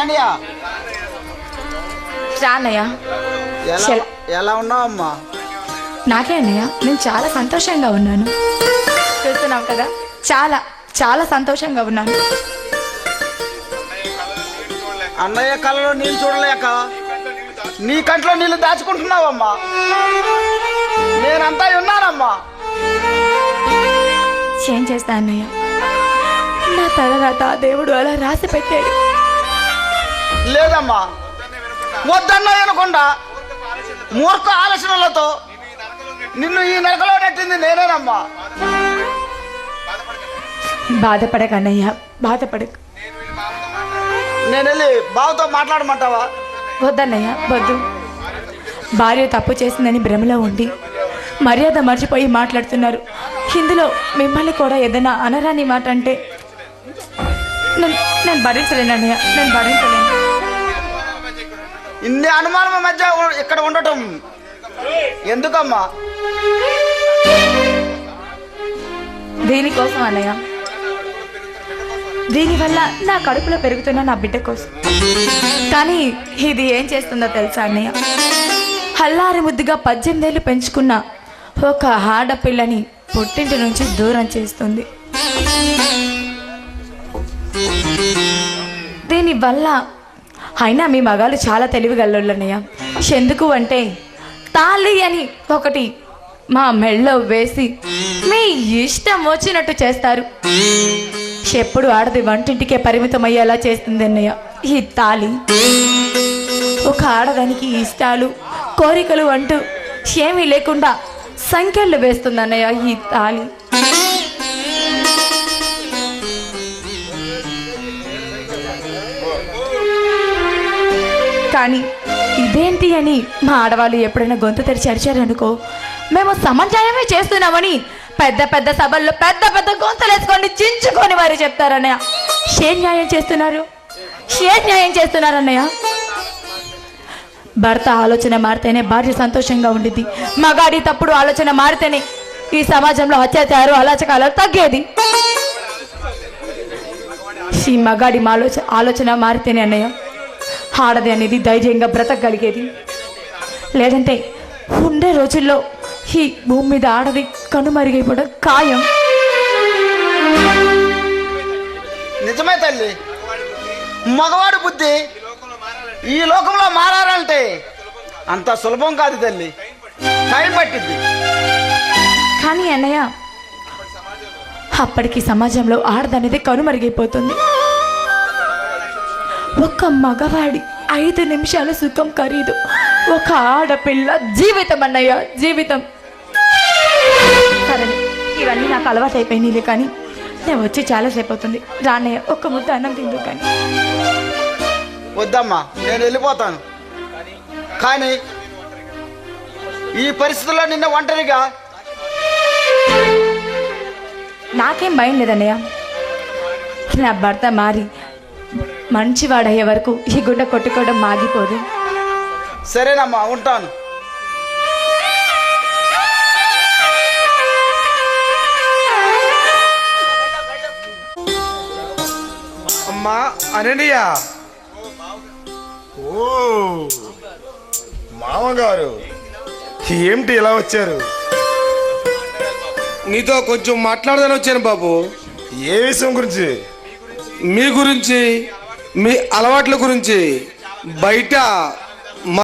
అన్నయ్య ఎలా ఎలా ఉన్నావమ్మా నాకే అన్నయ్య నేను చాలా సంతోషంగా ఉన్నాను. చూస్తున్నాం కదా? చాలా చాలా సంతోషంగా ఉన్నాను. అన్నయ్య కళ్ళలో నీళ్ళు చూడలేక నీ కంట్లో నీళ్ళు దాచుకుంటున్నావమ్మా. నేనంతా ఉన్నానమ్మా ఏం చేస్తా అన్నయ్య? నా తలరాత ఆ దేవుడు అలా రాసి పెట్టాడు. లేదమ్మా వద్దన్నా అనకుండా మూర్ఖ ఆలోచనలతో నిన్ను ఈ నరకలో నెట్టింది నేనేనమ్మా. బాధపడక అన్నయ్య బాధపడకు. నేను వెళ్ళి బావతో మాట్లాడమంటావా? వద్దన్నయ్య వద్దు. భార్య తప్పు చేసిందని భ్రమలో ఉండి మర్యాద మర్చిపోయి మాట్లాడుతున్నారు. ఇందులో మిమ్మల్ని కూడా ఏదైనా అనరాని మాట అంటే నేను నేను భరించలేను అన్నయ్య నేను భరించలేను. ఇన్ని అనుమానం మధ్య ఇక్కడ ఉండటం. ఎందుకమ్మా? దీనికోసం అన్నయ్య? దీనివల్ల నా కడుపులో పెరుగుతున్న నా బిడ్డ కోసం. కానీ ఇది ఏం చేస్తుందో తెలుసా అన్నయ్య? హల్లారి ముద్దుగా పద్దెనిమిదేళ్ళు పెంచుకున్న ఒక ఆడపిల్లని పుట్టింటి నుంచి దూరం చేస్తుంది. దీనివల్ల అయినా మీ మగాలు చాలా తెలివిగలన్నయ్య ఎందుకు అంటే తాళి అని ఒకటి మా మెళ్ళో వేసి మీ ఇష్టం వచ్చినట్టు చేస్తారు. ఎప్పుడు ఆడది వంటింటికే పరిమితం అయ్యేలా చేస్తుంది అన్నయ్య ఈ తాళి. ఒక ఆడదానికి ఇష్టాలు కోరికలు అంటూ ఏమీ లేకుండా సంఖ్యలు వేస్తుంది అన్నయ్య ఈ తాళి. కానీ ఇదేంటి అని మా ఆడవాళ్ళు ఎప్పుడైనా గొంతు తెరిచి అరిచారనుకో మేము సమంజాయమే చేస్తున్నామని పెద్ద పెద్ద సభల్లో పెద్ద పెద్ద గొంతులు వేసుకొని చించుకొని వారు చెప్తారన్నయ్య. ఏ న్యాయం చేస్తున్నారు? ఏ న్యాయం చేస్తున్నారు అన్నయ్య భర్త ఆలోచన మారితేనే భార్య సంతోషంగా ఉండిద్ది. మగాడి తప్పుడు ఆలోచన మారితేనే ఈ సమాజంలో అత్యాచారం అలాచకాలు తగ్గేది. ఈ మగాడి ఆలోచన ఆలోచన మారితేనే అన్నయ్య ఆడది అనేది ధైర్యంగా బ్రతకగలిగేది. లేదంటే ఉండే రోజుల్లో ఈ భూమి మీద ఆడది కనుమరుగైపోవడం ఖాయం. నిజమే తల్లి. మగవాడు బుద్ధి ఈ లోకంలో మారాలంటే అంత సులభం కాదు తల్లి. టైం పట్టింది కానీ అన్నయ్య అప్పటికి సమాజంలో ఆడదనేది కనుమరుగైపోతుంది. ఒక మగవాడి ఐదు నిమిషాల సుఖం ఖరీదు. ఒక ఆడపిల్ల జీవితం అన్నయ్య జీవితం. సరే ఇవన్నీ నాకు అలవాటు అయిపోయినాయిలే కానీ నేను వచ్చి చాలాసేపు అవుతుంది. రాన్నయ్య ఒక్క ముద్ద అన్నం తిందు కానీ. వద్దమ్మా నేను వెళ్ళిపోతాను. కానీ ఈ పరిస్థితుల్లో నిన్న ఒంటరిగా నాకేం భయం లేదన్నయ్య నా భర్త మారి మంచివాడయ్యే వరకు ఈ గుండె కొట్టుకోవడం మాగిపోదు. సరేనమ్మా ఉంటాను. అమ్మా అననీయ. ఓ మామగారు ఏమిటి ఇలా వచ్చారు? నీతో కొంచెం మాట్లాడదాని వచ్చాను బాబు. ఏ విషయం గురించి? మీ గురించి మీ అలవాట్ల గురించి బయట